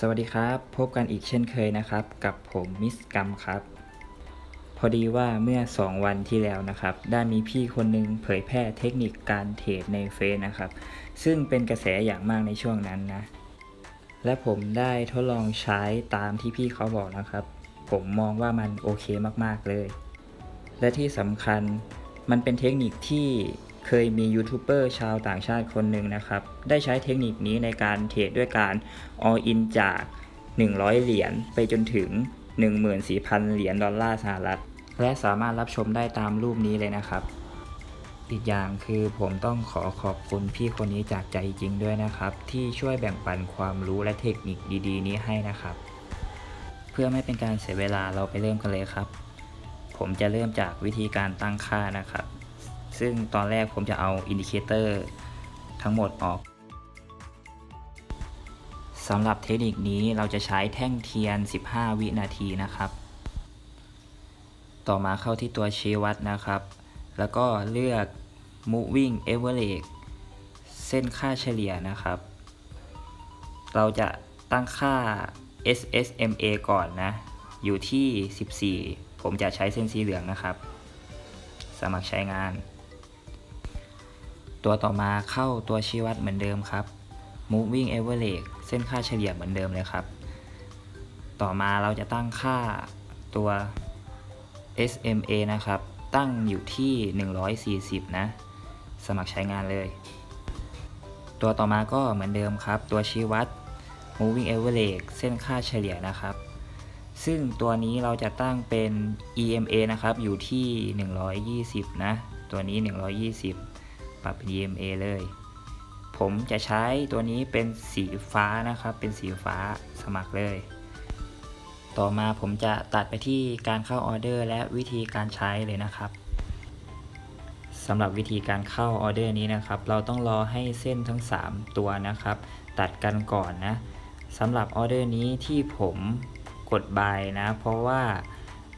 สวัสดีครับ พบกันอีกเช่นเคยนะครับ กับผมมิสกัมครับ พอดีว่าเมื่อ 2 วันที่แล้วนะครับ ได้มีพี่คนหนึงเผยแพร่เทคนิคการเทรดในเฟซนะครับ ซึ่งเป็นกระแสอย่างมากในช่วงนั้นนะ และผมได้ทดลองใช้ตามที่พี่เขาบอกนะครับ ผมมองว่ามันโอเคมากๆเลย และที่สำคัญมันเป็นเทคนิคที่ เคยมียูทูบเบอร์ชาวต่างชาติคนหนึ่งนะครับ ได้ใช้เทคนิคนี้ในการเทรดด้วยการ all in จาก 100 เหรียญไปจนถึง 14,000 เหรียญดอลลาร์สหรัฐ และสามารถรับชมได้ตามรูปนี้เลยนะครับ อีกอย่างคือผมต้องขอขอบคุณพี่คนนี้จากใจจริงด้วยนะครับ ที่ช่วยแบ่งปันความรู้และเทคนิคดีๆ นี้ให้นะครับ เพื่อไม่เป็นการเสียเวลาเราไปเริ่มกันเลยครับ ผมจะเริ่มจากวิธีการตั้งค่านะครับ ซึ่งตอนแรกผมจะเอาอินดิเคเตอร์ทั้งหมดออกสำหรับเทคนิคนี้เราจะใช้แท่งเทียน 15 วินาทีนะครับ ต่อมาเข้าที่ตัวชี้วัดนะครับ แล้วก็เลือก moving average เส้นค่าเฉลี่ยนะครับ เราจะตั้งค่า SSMA ก่อนนะ อยู่ที่ 14 ผมจะใช้เส้นสีเหลืองนะครับ สมัครใช้งาน ตัวต่อมาเข้าตัวชี้วัดเหมือนเดิมครับ moving average เส้นค่าเฉลี่ยเหมือนเดิมเลยครับ ต่อมาเราจะตั้งค่าตัว SMA นะครับ ตั้งอยู่ที่ 140 นะ สมัครใช้งานเลย ตัวต่อมาก็เหมือนเดิมครับ ตัวชี้วัด moving average เส้นค่าเฉลี่ยนะครับ ซึ่งตัวนี้เราจะตั้งเป็น EMA นะครับ อยู่ที่ 120 นะ ตัวนี้ 120 ปรับเป็น EMA เลย ผมจะใช้ตัวนี้เป็นสีฟ้านะครับ เป็นสีฟ้าสมัครเลย ต่อมาผมจะตัดไปที่การเข้าออเดอร์และวิธีการใช้เลยนะครับสำหรับวิธีการเข้าออเดอร์นี้นะครับ เราต้องรอให้เส้นทั้ง 3 ตัวนะครับ ตัดกันก่อนนะสำหรับออเดอร์นี้ที่ผมกดบายนะ เพราะว่า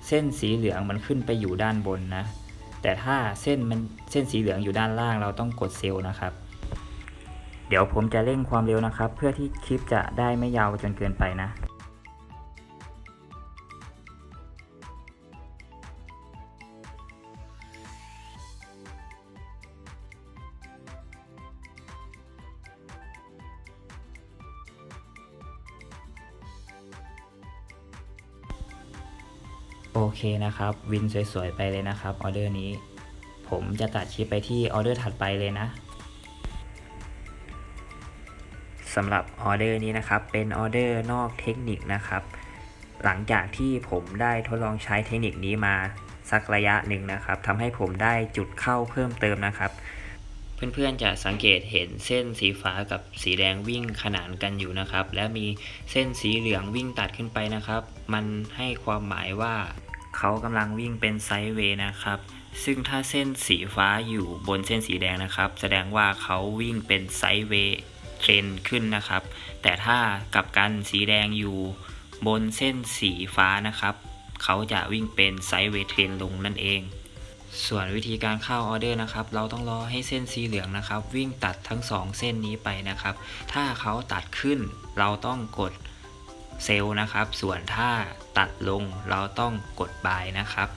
เส้นสีเหลืองมันขึ้นไปอยู่ด้านบนนะ แต่ถ้าเส้นมันเส้นสีเหลืองอยู่ด้านล่างเราต้องกดเซลล์นะครับ เดี๋ยวผมจะเร่งความเร็วนะครับ เพื่อที่คลิปจะได้ไม่ยาวจนเกินไปนะ โอเคนะครับ วินสวยๆไปเลยนะครับออเดอร์นี้ ผมจะตัดคลิปไปที่ออเดอร์ถัดไปเลยนะสำหรับออเดอร์นี้นะครับ เป็นออเดอร์นอกเทคนิคนะครับ หลังจากที่ผมได้ทดลองใช้เทคนิคนี้มาสักระยะหนึ่งนะครับทำให้ผมได้จุดเข้าเพิ่มเติมนะครับ เพื่อนๆจะสังเกตเห็นเส้นสีฟ้ากับสีแดงวิ่งขนานกันอยู่นะครับ และมีเส้นสีเหลืองวิ่งตัดขึ้นไปนะครับ มันให้ความหมายว่า เขากำลังวิ่งเป็นไซด์เวย์นะครับ ซึ่งถ้าเส้นสีฟ้าอยู่บนเส้นสีแดงนะครับ แสดงว่าเขาวิ่งเป็นไซด์เวย์เทรนขึ้นนะครับ แต่ถ้ากลับกันสีแดงอยู่บนเส้นสีฟ้านะครับ เขาจะวิ่งเป็นไซด์เวย์เทรนลงนั่นเอง ส่วนวิธีการเข้าออเดอร์นะครับ เราต้องรอให้เส้นสีเหลืองนะครับ วิ่งตัดทั้งสองเส้นนี้ไปนะครับ ถ้าเขาตัดขึ้นเราต้องกด เซลล์นะครับ ส่วนถ้าตัดลงเราต้องกดบายนะครับ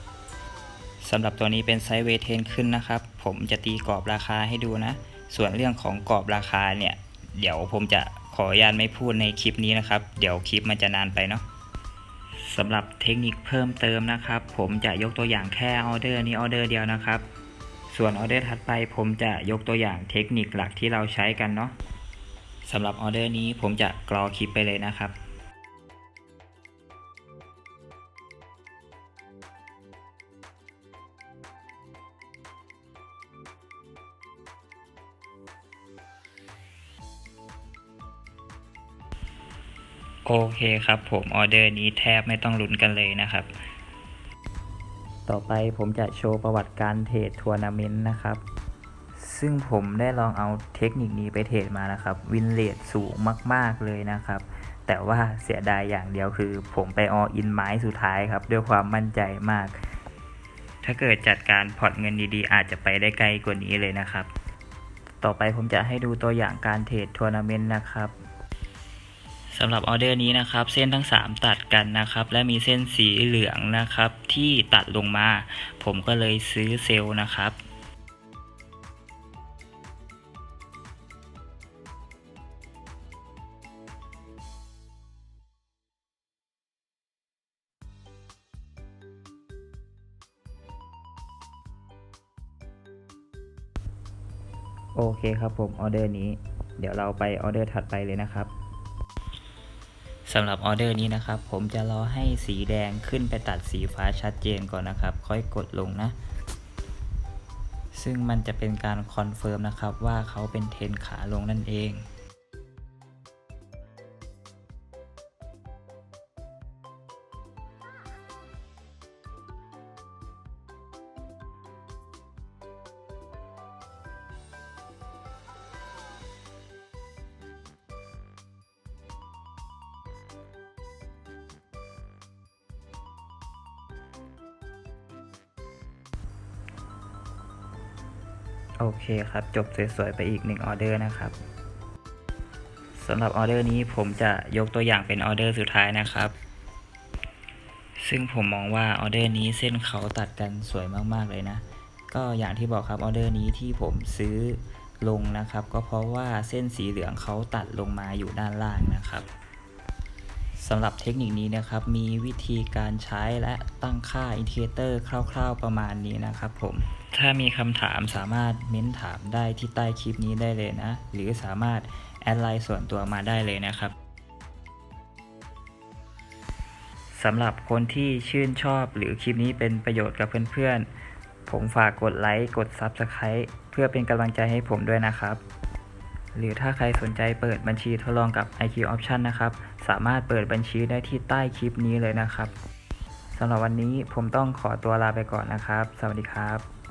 สำหรับตัวนี้เป็นไซด์เวย์เทนขึ้นนะครับ ผมจะตีกรอบราคาให้ดูนะ ส่วนเรื่องของกรอบราคาเนี่ย เดี๋ยวผมจะขออนุญาตไม่พูดในคลิปนี้นะครับ เดี๋ยวคลิปมันจะนานไปเนาะสำหรับเทคนิคเพิ่มเติมนะครับ ผมจะยกตัวอย่างแค่ออเดอร์นี้ออเดอร์เดียวนะครับ ส่วนออเดอร์ถัดไปผมจะยกตัวอย่างเทคนิคหลักที่เราใช้กันเนาะสำหรับออเดอร์นี้ผมจะกรอคลิปไปเลยนะครับ โอเคครับผมออเดอร์นี้แทบไม่ต้องลุ้นกันเลยนะครับ ต่อไปผมจะโชว์ประวัติการเทรดทัวร์นาเมนต์นะครับ ซึ่งผมได้ลองเอาเทคนิคนี้ไปเทรดมานะครับ วินเลทสูงมาก ๆเลยนะครับ แต่ว่าเสียดายอย่างเดียวคือ ผมไปออินไม้สุดท้ายครับ ด้วยความมั่นใจมาก ถ้าเกิดจัดการพอร์ตเงินดีๆ อาจจะไปได้ไกลกว่านี้เลยนะครับ ต่อไปผมจะให้ดูตัวอย่างการเทรดทัวร์นาเมนต์นะครับ สำหรับออเดอร์นี้นะครับ เส้นทั้ง 3 ตัดกันนะครับ และมีเส้นสีเหลืองนะครับ ที่ตัดลงมา ผมก็เลยซื้อเซลล์นะครับโอเคครับผมออเดอร์นี้ เดี๋ยวเราไปออเดอร์ถัดไปเลยนะครับ สำหรับออเดอร์นี้นะครับ ผมจะรอให้สีแดงขึ้นไปตัดสีฟ้าชัดเจนก่อนนะครับ ค่อยกดลงนะ ซึ่งมันจะเป็นการคอนเฟิร์มนะครับว่าเขาเป็นเทนขาลงนั่นเอง โอเคครับ จบสวยๆ ไปอีกหนึ่งออเดอร์นะครับสำหรับออเดอร์นี้ผมจะยกตัวอย่างเป็นออเดอร์สุดท้ายนะครับ ซึ่งผมมองว่าออเดอร์นี้เส้นเขาตัดกันสวยมากๆเลยนะ ก็อย่างที่บอกครับออเดอร์นี้ที่ผมซื้อลงนะครับ ก็เพราะว่าเส้นสีเหลืองเขาตัดลงมาอยู่ด้านล่างนะครับสำหรับเทคนิคนี้นะครับมีวิธีการใช้และตั้งค่าอินดิเคเตอร์คร่าว ๆประมาณนี้นะครับผม ถ้ามีคำถามสามารถเม้นถามได้ที่ใต้คลิปนี้ได้เลยนะ หรือสามารถแอดไลน์ส่วนตัวมาได้เลยนะครับสำหรับคนที่ชื่นชอบหรือคลิปนี้เป็นประโยชน์กับเพื่อนๆ ผมฝากกดไลค์ กด Subscribe เพื่อเป็นกำลังใจให้ผมด้วยนะครับ หรือถ้าใครสนใจเปิดบัญชีทดลองกับ IQ Option นะครับ สามารถเปิดบัญชีได้ที่ใต้คลิปนี้เลยนะครับสำหรับวันนี้ผมต้องขอตัวลาไปก่อนนะครับ สวัสดีครับ